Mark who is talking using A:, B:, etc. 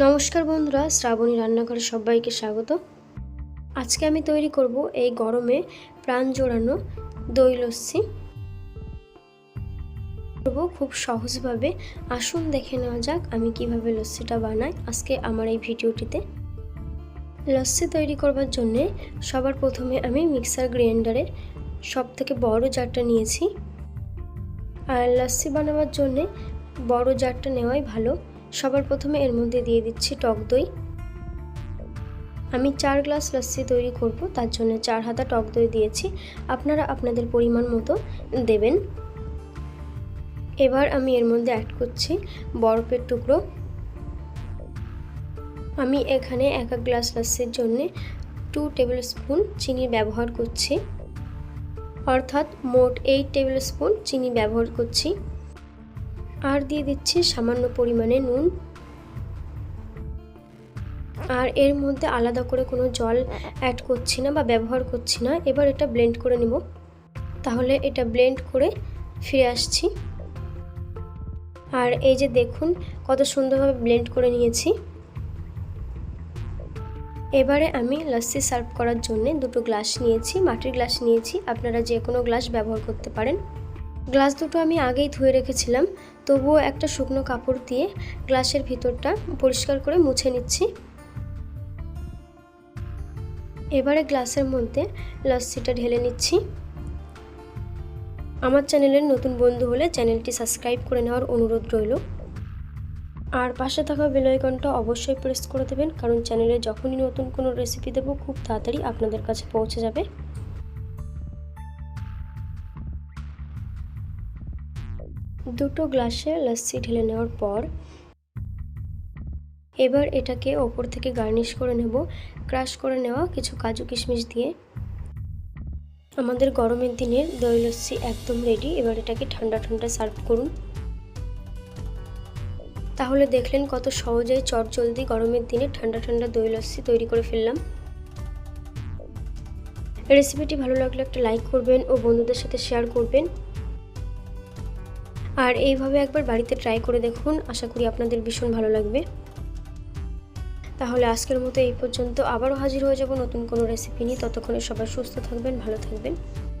A: নমস্কার বন্ধুরা, শ্রাবণী রান্নাঘরে সবাইকে স্বাগত। আজকে আমি তৈরি করব এই গরমে প্রাণ জোড়ানো দই লস্যি। করব খুব সহজভাবে। আসুন দেখে নেওয়া যাক আমি কীভাবে লস্যিটা বানাই আজকে আমার এই ভিডিওটিতে। লস্যি তৈরি করবার জন্যে সবার প্রথমে আমি মিক্সার গ্রাইন্ডারে সব থেকে বড় জারটা নিয়েছি। আর লস্যি বানাবার জন্যে বড় জারটা নেওয়াই ভালো। সবার প্রথমে এর মধ্যে দিয়ে দিচ্ছি টক দই। আমি চার গ্লাস লস্যি তৈরি করব, তার জন্য চার হাতা টক দই দিয়েছি। আপনারা আপনাদের পরিমাণ মতো দেবেন। এবার আমি এর মধ্যে অ্যাড করছি বরফের টুকরো। আমি এখানে এক এক গ্লাস লস্যির জন্যে টু টেবিল স্পুন চিনি ব্যবহার করছি। অর্থাৎ মোট এইট টেবিল স্পুন চিনি ব্যবহার করছি। আর দিয়ে দিচ্ছি সামান্য পরিমাণে নুন। আর এর মধ্যে আলাদা করে কোনো জল অ্যাড করছি না বা ব্যবহার করছি না। এবার এটা ব্লেন্ড করে নেব। তাহলে এটা ব্লেন্ড করে ফিরে আসছি। আর এই যে দেখুন কত সুন্দরভাবে ব্লেন্ড করে নিয়েছি। এবারে আমি লস্যি সার্ভ করার জন্য দুটো গ্লাস নিয়েছি, মাটির গ্লাস নিয়েছি। আপনারা যে কোনো গ্লাস ব্যবহার করতে পারেন। গ্লাস দুটো আমি আগেই ধুয়ে রেখেছিলাম, তবুও একটা শুকনো কাপড় দিয়ে গ্লাসের ভিতরটা পরিষ্কার করে মুছে নিচ্ছি। এবারে গ্লাসের মধ্যে লস্যিটা ঢেলে নিচ্ছি। আমার চ্যানেলের নতুন বন্ধু হলে চ্যানেলটি সাবস্ক্রাইব করে নেওয়ার অনুরোধ রইল। আর পাশে থাকা বেলাইকনটা অবশ্যই প্রেস করে দেবেন, কারণ চ্যানেলে যখনই নতুন কোনো রেসিপি দেবো, খুব তাড়াতাড়ি আপনাদের কাছে পৌঁছে যাবে। দুটো গ্লাসে লস্যি ঢেলে নেওয়ার পর এবার এটাকে ওপর থেকে গার্নিশ করে নেব, ক্রাশ করে নেওয়া কিছু কাজু কিশমিশ দিয়ে। আমাদের গরমের দিনে দই লস্যি একদম রেডি এবার এটাকে ঠান্ডা ঠান্ডা সার্ভ করুন। তাহলে দেখলেন কত সহজেই চট জলদি গরমের দিনে ঠান্ডা ঠান্ডা দই লস্যি তৈরি করে ফেললাম। রেসিপিটি ভালো লাগলে একটা লাইক করবেন ও বন্ধুদের সাথে শেয়ার করবেন। আর এইভাবে একবার বাড়িতে ট্রাই করে দেখুন। আশা করি আপনাদের ভীষণ ভালো লাগবে। তাহলে আজকের মতো এই পর্যন্ত আবারও হাজির হয়ে যাব নতুন কোনো রেসিপি নিয়ে। ততক্ষণে সবাই সুস্থ থাকবেন, ভালো থাকবেন।